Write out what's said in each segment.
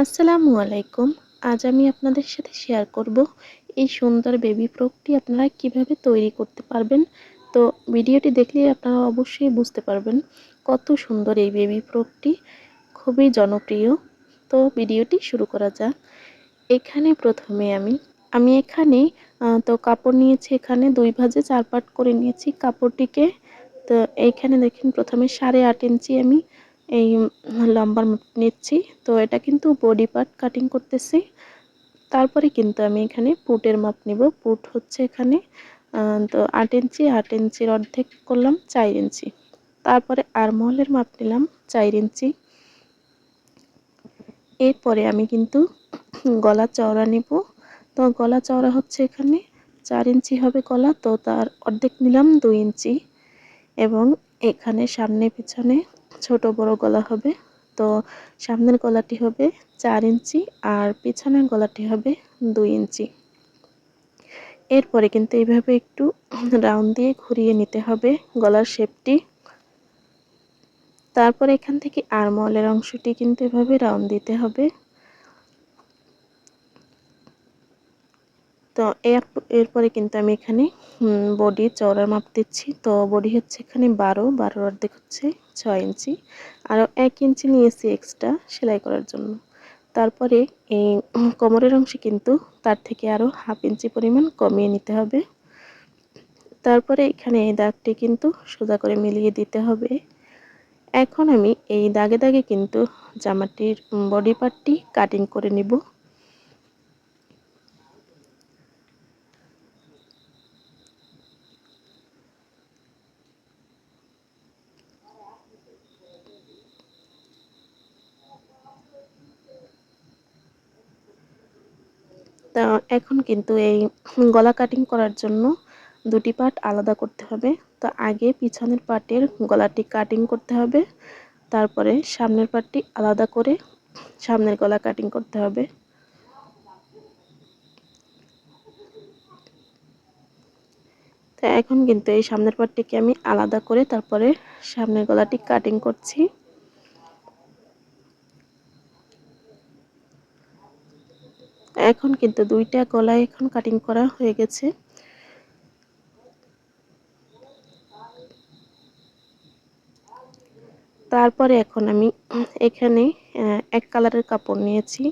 আসসালামু আলাইকুম। আজ আমি আপনাদের সাথে শেয়ার করব এই সুন্দর বেবি ফ্রকটি আপনারা কীভাবে তৈরি করতে পারবেন। তো ভিডিওটি দেখলে আপনারা অবশ্যই বুঝতে পারবেন কত সুন্দর এই বেবি ফ্রকটি খুবই জনপ্রিয়। তো ভিডিওটি শুরু করা যাক। এখানে প্রথমে আমি আমি এখানে তো কাপড় নিয়েছি এখানে দুই ভাজে চার পাট করে নিয়েছি কাপড়টিকে। তো এইখানে দেখেন প্রথমে সাড়ে আট ইঞ্চি আমি এই লম্বার নিচ্ছি। তো এটা কিন্তু বডি পার্ট কাটিং করতেছি। তারপরে কিন্তু আমি এখানে পুটের মাপ নিব। পুট হচ্ছে এখানে তো আট ইঞ্চি, আট ইঞ্চির অর্ধেক করলাম, চার ইঞ্চি। তারপরে আরমহলের মাপ নিলাম, চার ইঞ্চি। এরপরে আমি কিন্তু গলা চওড়া নিব। তো গলা চওড়া হচ্ছে এখানে, চার ইঞ্চি হবে গলা, তো তার অর্ধেক নিলাম দুই ইঞ্চি। এবং এখানে সামনে পিছনে ছোট বড় গলা হবে। তো সামনের গলাটি হবে চার ইঞ্চি আর পিছনের গলাটি হবে দুই ইঞ্চি। এরপরে কিন্তু এইভাবে একটু রাউন্ড দিয়ে ঘুরিয়ে নিতে হবে গলার শেপটি। তারপর এখান থেকে আরমলের অংশটি কিন্তু এভাবে রাউন্ড দিতে হবে। তো এরপরে কিন্তু আমি এখানে বডি চওড়ার মাপ দিচ্ছি। তো বডি হচ্ছে এখানে বারো, বারোর অর্ধেক হচ্ছে ছয় ইঞ্চি। আরও এক ইঞ্চি নিয়েছি এক্সট্রা সেলাই করার জন্য। তারপরে এই কোমরের অংশে কিন্তু তার থেকে আরও হাফ ইঞ্চি পরিমাণ কমিয়ে নিতে হবে। তারপরে এখানে এই দাগটি কিন্তু সোজা করে মিলিয়ে দিতে হবে। এখন আমি এই দাগে দাগে কিন্তু জামাটির বডি পার্টটি কাটিং করে নিব। তা এখন কিন্তু এই গলা কাটিং করার জন্য দুটি পার্ট আলাদা করতে হবে। তো আগে পিছনের পার্টের গলাটি কাটিং করতে হবে, তারপরে সামনের পার্টটি আলাদা করে সামনের গলা কাটিং করতে হবে। তো এখন কিন্তু এই সামনের পার্টটিকে আমি আলাদা করে তারপরে সামনের গলাটি কাটিং করছি। এখন কিন্তু দুইটা গলায় এখন কাটিং করা হয়ে গেছে। তারপরে এখন আমি এখানে এক কালারের কাপড় নিয়েছি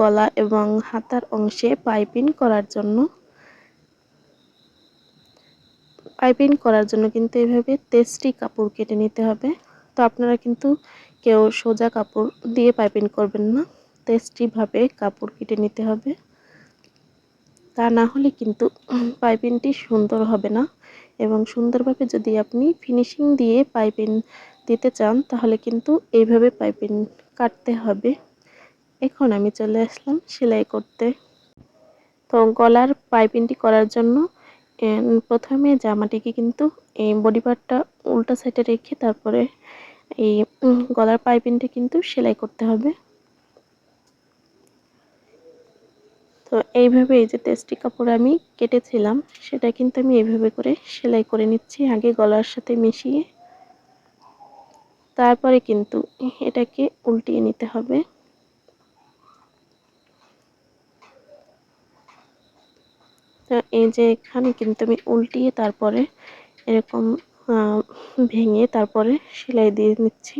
গলা এবং হাতার অংশে পাইপিং করার জন্য। পাইপিং করার জন্য কিন্তু এভাবে তেস্টি কাপড় কেটে নিতে হবে। তো আপনারা কিন্তু কেউ সোজা কাপড় দিয়ে পাইপিং করবেন না। টেস্টিভাবে কাপড় কেটে নিতে হবে। তা না হলে কিন্তু পাইপিংটি সুন্দর হবে না এবং সুন্দরভাবে যদি আপনি ফিনিশিং দিয়ে পাইপিং দিতে চান, তাহলে কিন্তু এইভাবে পাইপিং কাটতে হবে। এখন আমি চলে আসলাম সেলাই করতে। তো গলার পাইপিংটি করার জন্য প্রথমে জামাটিকে কিন্তু এই বডি পার্টটা উল্টা সাইডে রেখে তারপরে এই গলার পাইপিংটি কিন্তু সেলাই করতে হবে। তো এইভাবে এই যে টেস্টি কাপড় আমি কেটেছিলাম, সেটা কিন্তু আমি এইভাবে করে সেলাই করে নিচ্ছি, আগে গলার সাথে মিশিয়ে। তারপরে কিন্তু এটাকে উল্টিয়ে নিতে হবে। তো এই যে এখানে কিন্তু আমি উল্টিয়ে তারপরে এরকম ভেঙে তারপরে সেলাই দিয়ে নিচ্ছি।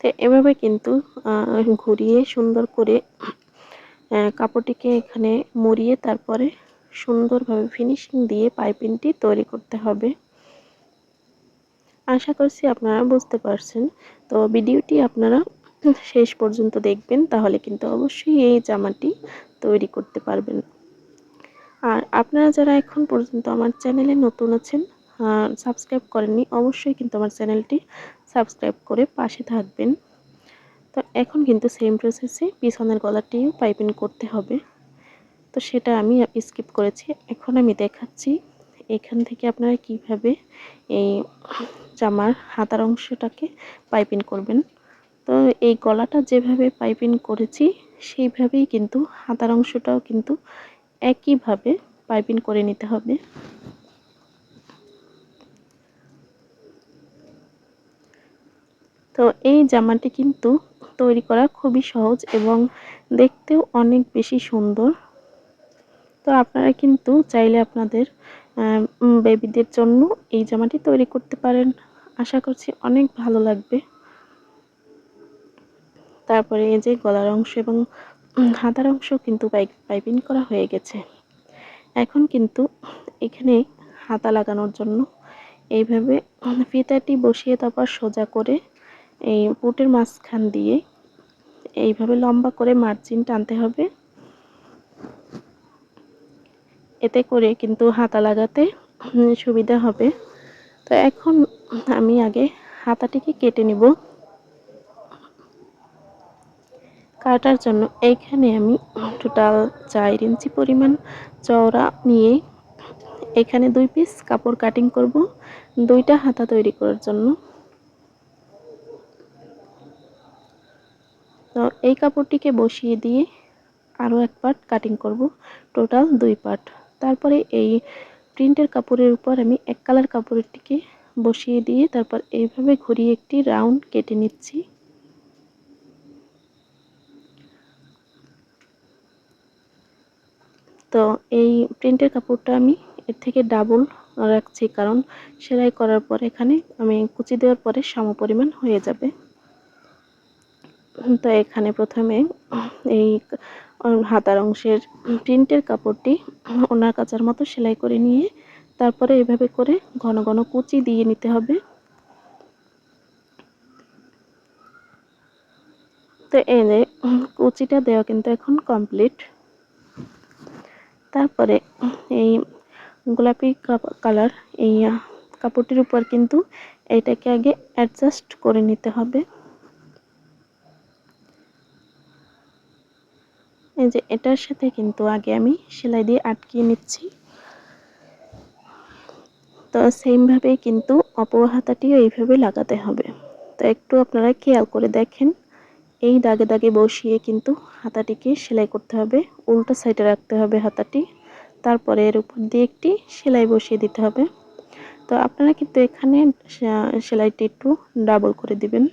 তো এভাবে কিন্তু ঘুরিয়ে সুন্দর করে কাপড়টিকে এখানে মুড়িয়ে তারপরে সুন্দরভাবে ফিনিশিং দিয়ে পাইপিংটি তৈরি করতে হবে। আশা করছি আপনারা বুঝতে পারছেন। তো ভিডিওটি আপনারা শেষ পর্যন্ত দেখবেন, তাহলে কিন্তু অবশ্যই এই জামাটি তৈরি করতে পারবেন। আর আপনারা যারা এখন পর্যন্ত আমার চ্যানেলে নতুন আছেন সাবস্ক্রাইব করেননি, অবশ্যই কিন্তু আমার চ্যানেলটি সাবস্ক্রাইব করে পাশে থাকবেন। তো এখন কিন্তু সেম প্রসেসে পিছনের গলাটিও পাইপিং করতে হবে। তো সেটা আমি স্কিপ করেছি। এখন আমি দেখাচ্ছি এখান থেকে আপনারা কীভাবে এই জামার হাতার অংশটাকে পাইপিং করবেন। তো এই গলাটা যেভাবে পাইপিং করেছি, সেইভাবেই কিন্তু হাতার অংশটাও কিন্তু একইভাবে পাইপিং করে নিতে হবে। তো এই জামাটি কিন্তু তৈরি করা খুবই সহজ এবং দেখতেও অনেক বেশি সুন্দর। তো আপনারা কিন্তু চাইলে আপনাদের বেবিদের জন্য এই জামাটি তৈরি করতে পারেন। আশা করছি অনেক ভালো লাগবে। তারপরে এই যে গলার অংশ এবং হাতার অংশ কিন্তু পাইপিং করা হয়ে গেছে। এখন কিন্তু এখানে হাতা লাগানোর জন্য এইভাবে ফিতাটি বসিয়ে তারপর সোজা করে এই পুটের মাঝখান দিয়ে এইভাবে লম্বা করে মার্জিন টানতে হবে। এতে করে কিন্তু হাতা লাগাতে সুবিধা হবে। তো এখন আমি আগে হাতাটিকে কেটে নিব। কাটার জন্য এইখানে আমি টোটাল চার ইঞ্চি পরিমাণ চওড়া নিয়ে এখানে দুই পিস কাপড় কাটিং করব। দুইটা হাতা তৈরি করার জন্য। তো এই কাপড়টিকে বসিয়ে দিয়ে আরও এক পার্ট কাটিং করব টোটাল দুই পার্ট। তারপরে এই প্রিন্টের কাপড়ের উপর আমি এক কালার কাপড়টিকে বসিয়ে দিয়ে তারপর এইভাবে ঘুরিয়ে একটি রাউন্ড কেটে নিচ্ছি। তো এই প্রিন্টের কাপড়টা আমি এর থেকে ডাবল রাখছি, কারণ সেলাই করার পর এখানে আমি কুচি দেওয়ার পরে সম পরিমাণ হয়ে যাবে। তো এখানে প্রথমে এই হাতার অংশের প্রিন্টের কাপড়টি ওনার কাচার মতো সেলাই করে নিয়ে তারপরে এভাবে করে ঘন ঘন কুচি দিয়ে নিতে হবে। তো এনে কুচিটা দেওয়া কিন্তু এখন কমপ্লিট। তারপরে, এই গোলাপি কালার এই কাপড়টির উপর কিন্তু এটাকে আগে অ্যাডজাস্ট করে নিতে হবে। এই যে এটার সাথে কিন্তু আগে আমি সেলাই দিয়ে আটকিয়ে নিচ্ছি। তো সেমভাবেই কিন্তু অপর হাতাটিও এইভাবে লাগাতে হবে। তো একটু আপনারা খেয়াল করে দেখেন, এই দাগে দাগে বসিয়ে কিন্তু হাতাটিকে সেলাই করতে হবে, উল্টো সাইডে রাখতে হবে হাতাটি, তারপরে এর উপর দিয়ে একটি সেলাই বসিয়ে দিতে হবে। তো আপনারা কিন্তু এখানে সেলাইটি একটু ডাবল করে দিবেন।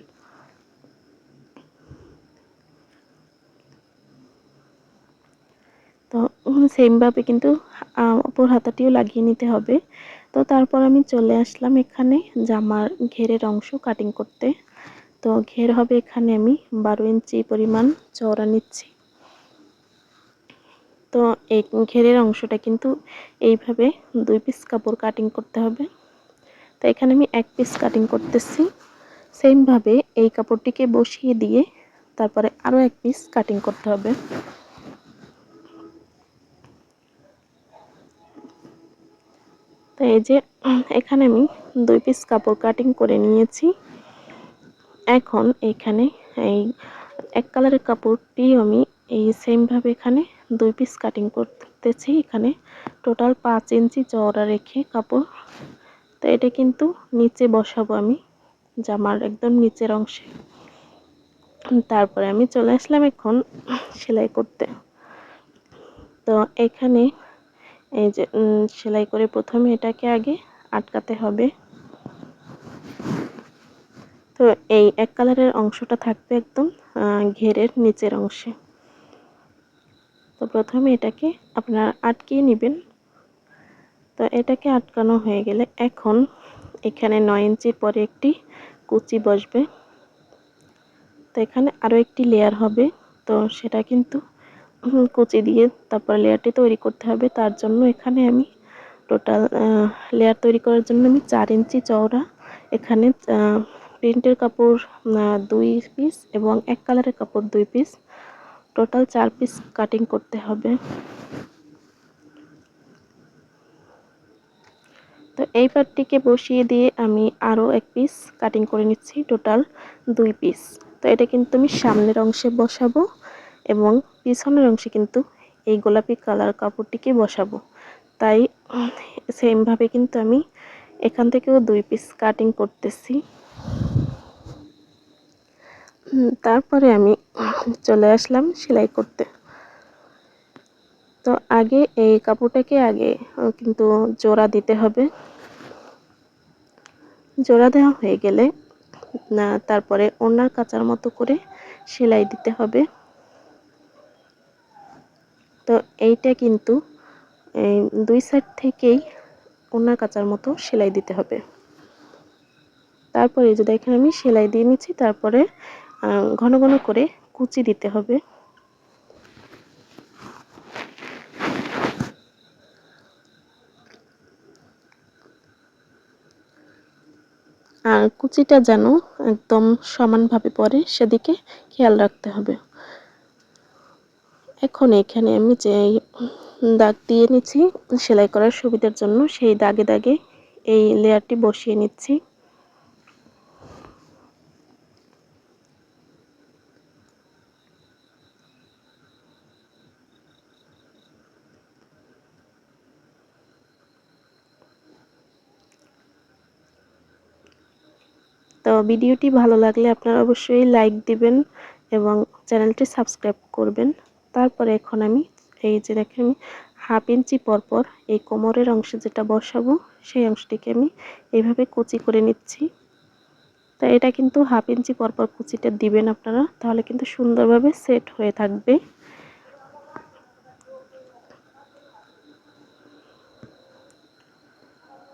তো সেমভাবে কিন্তু অপর হাতাটিও লাগিয়ে নিতে হবে। তো তারপর আমি চলে আসলাম এখানে জামার ঘেরের অংশ কাটিং করতে। তো ঘের হবে এখানে আমি বারো ইঞ্চি পরিমাণ চওড়া নিচ্ছি। তো এই ঘেরের অংশটা কিন্তু এইভাবে দুই পিস কাপড় কাটিং করতে হবে। তো এখানে আমি এক পিস কাটিং করতেছি। সেমভাবে এই কাপড়টিকে বসিয়ে দিয়ে তারপরে আরও এক পিস কাটিং করতে হবে। তো এই যে, এখানে আমি দুই পিস কাপড় কাটিং করে নিয়েছি। এখন এখানে এই এক কালারের কাপড়টি আমি এই সেমভাবে এখানে দুই পিস কাটিং করতেছি। এখানে টোটাল পাঁচ ইঞ্চি চওড়া রেখে কাপড়। তো এটা কিন্তু নিচে বসাবো আমি, জামার একদম নিচের অংশে। তারপরে আমি চলে আসলাম এখন সেলাই করতে। তো এখানে এই যে সেলাই করে প্রথমে এটাকে আগে আটকাতে হবে। তো এই এক কালারের অংশটা থাকবে একদম ঘেরের নিচের অংশে। তো প্রথমে এটাকে আপনারা আটকিয়ে নেবেন। তো এটাকে আটকানো হয়ে গেলে এখন এখানে নয় ইঞ্চির পরে একটি কুচি বসবে। তো এখানে আরও একটি লেয়ার হবে। তো সেটা কিন্তু কুচি দিয়ে তারপর লেয়ারটি তৈরি করতে হবে। তার জন্য এখানে আমি টোটাল লেয়ার তৈরি করার জন্য আমি চার ইঞ্চি চওড়া, এখানে প্রিন্টের কাপড় দুই পিস এবং এক কালারের কাপড় দুই পিস টোটাল চার পিস কাটিং করতে হবে। তো এই পার্টটিকে বসিয়ে দিয়ে আমি আরও এক পিস কাটিং করে নিচ্ছি টোটাল দুই পিস তো এটা কিন্তু আমি সামনের অংশে বসাবো। এবং পিছনের অংশে কিন্তু এই গোলাপি কালার কাপড়টিকে বসাবো। তাই সেমভাবে কিন্তু আমি এখান থেকেও দুই পিস কাটিং করতেছি। তারপরে আমি চলে আসলাম সেলাই করতে। তো আগে এই কাপড়টাকে আগে কিন্তু জোড়া দিতে হবে। জোড়া দেওয়া হয়ে গেলে তারপরে ওনার কাচার মতো করে সেলাই দিতে হবে। তো এইটা কিন্তু দুই সাইড থেকেই ওনার কাচার মতো সেলাই দিতে হবে। তারপরে যে দেখেন আমি সেলাই দিয়ে নিচ্ছি, তারপরে ঘন ঘন করে কুচি দিতে হবে। আর কুচিটা যেন একদম সমানভাবে পড়ে সেদিকে খেয়াল রাখতে হবে। এখন এখানে আমি যে দাগ দিয়ে নিচ্ছি, সেলাই করার সুবিধার জন্য সেই দাগে দাগে এই লেয়ারটি বসিয়ে নিচ্ছি। তো ভিডিওটি ভালো লাগলে আপনারা অবশ্যই লাইক দিবেন এবং চ্যানেলটি সাবস্ক্রাইব করবেন। তারপরে এখন আমি এই যে দেখেন হাফ ইঞ্চি পরপর এই কোমরের অংশে যেটা বসাবো, সেই অংশটিকে আমি এইভাবে কুচি করে নিচ্ছি। তা এটা কিন্তু হাফ ইঞ্চি পরপর কুচিটা দিবেন আপনারা, তাহলে কিন্তু সুন্দরভাবে সেট হয়ে থাকবে।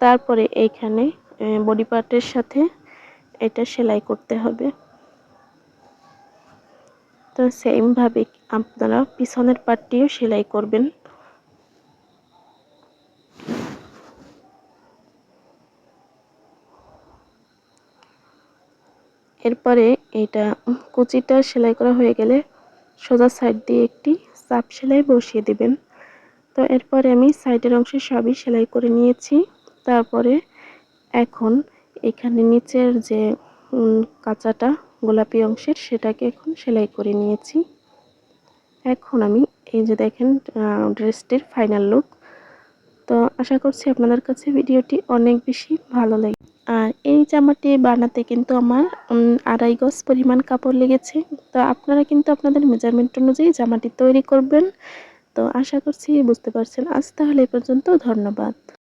তারপরে এইখানে বডি পার্টের সাথে এটা সেলাই করতে হবে। তো সেমভাবে আপনারা পিছনের পাটটিও সেলাই করবেন। এরপরে এটা কুচিটা সেলাই করা হয়ে গেলে সোজা সাইড দিয়ে একটি চাপ সেলাই বসিয়ে দিবেন। তো এরপরে আমি সাইডের অংশে সবই সেলাই করে নিয়েছি। তারপরে এখন এখানে নিচের যে কাঁচাটা গোলাপি অংশের সেটাকে এখন সেলাই করে নিয়েছি। এখন আমি এই যে দেখেন ড্রেসটির ফাইনাল লুক তো আশা করছি আপনাদের কাছে ভিডিওটি অনেক বেশি ভালো লাগে আর এই জামাটি বানাতে কিন্তু আমার আড়াই গজ পরিমাণ কাপড় লেগেছে। তো আপনারা কিন্তু আপনাদের মেজারমেন্ট অনুযায়ী জামাটি তৈরি করবেন। তো আশা করছি বুঝতে পারছেন। আজ তাহলে এ পর্যন্ত ধন্যবাদ।